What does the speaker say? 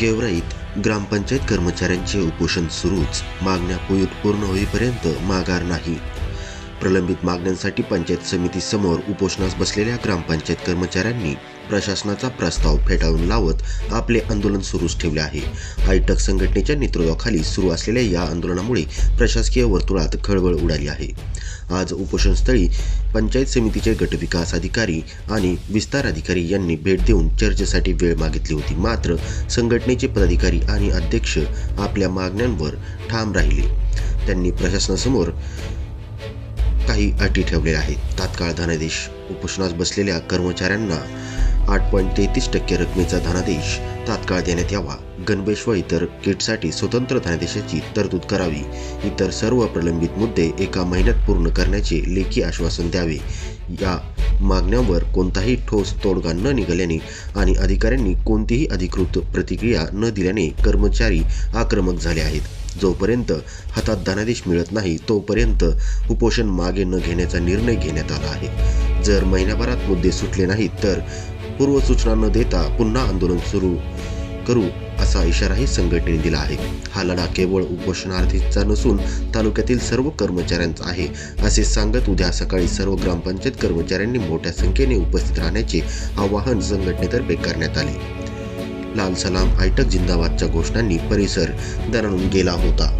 गेवराईत ग्रामपंचायत कर्मचाऱ्यांचे उपोषण सुरूच. मागण्या पूर्ण होईपर्यंत माघार नाही. प्रलंबित मागण्यांसाठी पंचायत समितीसमोर उपोषणास बसलेल्या ग्रामपंचायत कर्मचाऱ्यांनी प्रशासनाचा प्रस्ताव फेटाळून लावत आपले आंदोलन सुरूच ठेवले आहे. हायटक संघटनेच्या नेतृत्वाखाली सुरू असलेल्या या आंदोलनामुळे प्रशासकीय वर्तुळात खळबळ उडाली आहे. आज उपोषणस्थळी पंचायत समितीचे गटविकास अधिकारी आणि विस्तार अधिकारी यांनी भेट देऊन चर्चेसाठी वेळ मागितली होती. मात्र संघटनेचे पदाधिकारी आणि अध्यक्ष आपल्या मागण्यांवर ठाम राहिले. त्यांनी प्रशासनासमोर काही अटी ठेवलेल्या आहेत. तात्काळ धनादेश. उपोषणास बसलेल्या कर्मचाऱ्यांना आठ पॉईंट तेहतीस टक्के रकमेचा धनादेश तात्काळ देण्यात यावा. गणवेश व इतर किटसाठी स्वतंत्र धनादेशाची तरतूद करावी. इतर सर्व प्रलंबित मुद्दे एका महिन्यात पूर्ण करण्याचे लेखी आश्वासन द्यावे. या मागण्यांवर कोणताही ठोस तोडगा न निघाल्याने आणि अधिकाऱ्यांनी कोणतीही अधिकृत प्रतिक्रिया न दिल्याने कर्मचारी आक्रमक झाले आहेत. जोपर्यंत हातात धनादेश मिळत नाही तोपर्यंत उपोषण मागे न घेण्याचा निर्णय घेण्यात आला आहे. जर महिन्याभरात मुद्दे सुटले नाहीत तर पूर्वसूचना न देता पुन्हा आंदोलन सुरू करू असा इशाराही संघटनेने दिला आहे. हा लढा केवळ उपोषणार्थीचा नसून तालुक्यातील सर्व कर्मचाऱ्यांचा आहे असे सांगत उद्या सकाळी सर्व ग्रामपंचायत कर्मचाऱ्यांनी मोठ्या संख्येने उपस्थित राहण्याचे आवाहन संघटनेतर्फे करण्यात आले. लाल सलाम आयटक जिंदाबादच्या घोषणांनी परिसर दणाणून गेला होता.